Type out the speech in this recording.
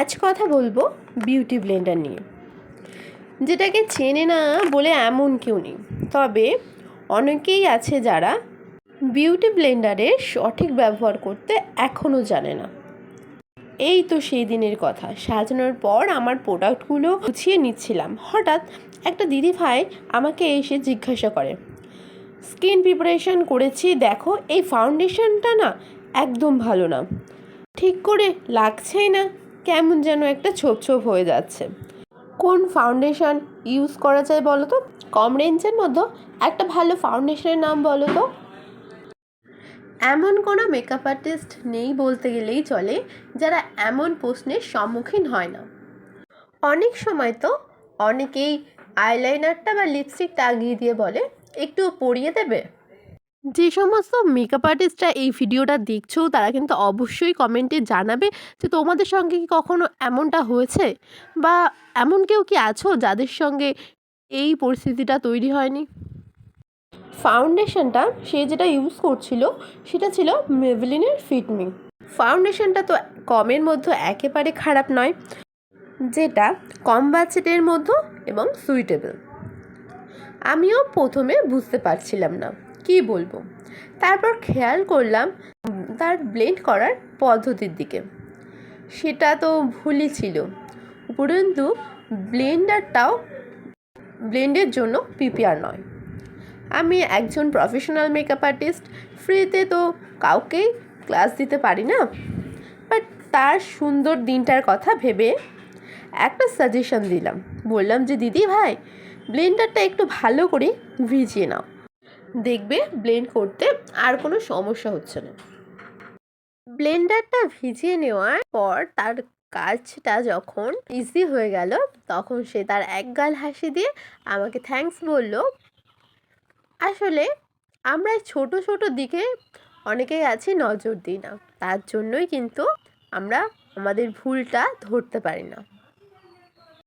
আজ কথা বলব বিউটি ব্লেন্ডার নিয়ে। যেটাকে চেনে না বলে এমন কেউ নেই। তবে অনেকেই আছে যারা বিউটি ব্লেন্ডারের সঠিক ব্যবহার করতে এখনও জানে না। এই তো সেই দিনের কথা। সাজানোর পর আমার প্রোডাক্টগুলো গুছিয়ে নিচ্ছিলাম। হঠাৎ একটা দিদি ভাই আমাকে এসে জিজ্ঞাসা করে স্কিন প্রিপারেশন করেছি, দেখো এই ফাউন্ডেশনটা না একদম ভালো না। ঠিক করে লাগছেই না? কেমন যেন একটা ছোপ ছোপ হয়ে যাচ্ছে। কোন ফাউন্ডেশন ইউজ করা যায় বলো তো? কম রেঞ্জের মধ্যে একটা ভালো ফাউন্ডেশনের নাম বলো তো? এমন কোনো মেকআপ আর্টিস্ট নেই বলতে গেলেই চলে, যারা এমন প্রশ্নের সম্মুখীন হয় না। অনেক সময় তো অনেকেই আইলাইনারটা বা লিপস্টিকটা আগিয়ে দিয়ে বলে, একটু পরিয়ে দেবে। যে সমস্ত মেকআপ আর্টিস্টরা এই ভিডিওটা দেখছ, তারা কিন্তু অবশ্যই কমেন্টে জানাবে যে তোমাদের সঙ্গে কি কখনো এমনটা হয়েছে? বা এমন কেউ কি আছো যাদের সঙ্গে এই পরিস্থিতিটা তৈরি হয়নি? ফাউন্ডেশনটা সে যেটা ইউজ করছিল, সেটা ছিল মেভলিনের ফিটমি ফাউন্ডেশনটা তো কমের মধ্যে একেবারে খারাপ নয়, যেটা কম বাজেটের মধ্যে এবং সুইটেবল আমিও প্রথমে বুঝতে পারছিলাম না। কি বলব? তারপর খেয়াল করলাম তার ব্লেন্ড করার পদ্ধতির দিকে। সেটা তো ভুলই ছিল। উপরন্তু ব্লেন্ডারটাও ব্লেন্ডের জন্য প্রিপেয়ার নয়। আমি একজন প্রফেশনাল মেকআপ আর্টিস্ট ফ্রিতে তো কাউকেই ক্লাস দিতে পারি না। বাট তার সুন্দর দিনটার কথা ভেবে একটা সাজেশন দিলাম। বললাম যে, দিদি ভাই ব্লেন্ডারটা একটু ভালো করে ভিজিয়ে নাও। দেখবে ব্লেন্ড করতে আর কোনো সমস্যা হচ্ছে না। ব্লেন্ডারটা ভিজিয়ে নেওয়ার পর তার কাজটা যখন ইজি হয়ে গেল, তখন সে তার এক গাল হাসি দিয়ে আমাকে থ্যাঙ্কস বলল, আসলে আমরা ছোট ছোট দিকে অনেকেই আছি, নজর দিই না। তার জন্যই কিন্তু আমরা আমাদের ভুলটা ধরতে পারি না।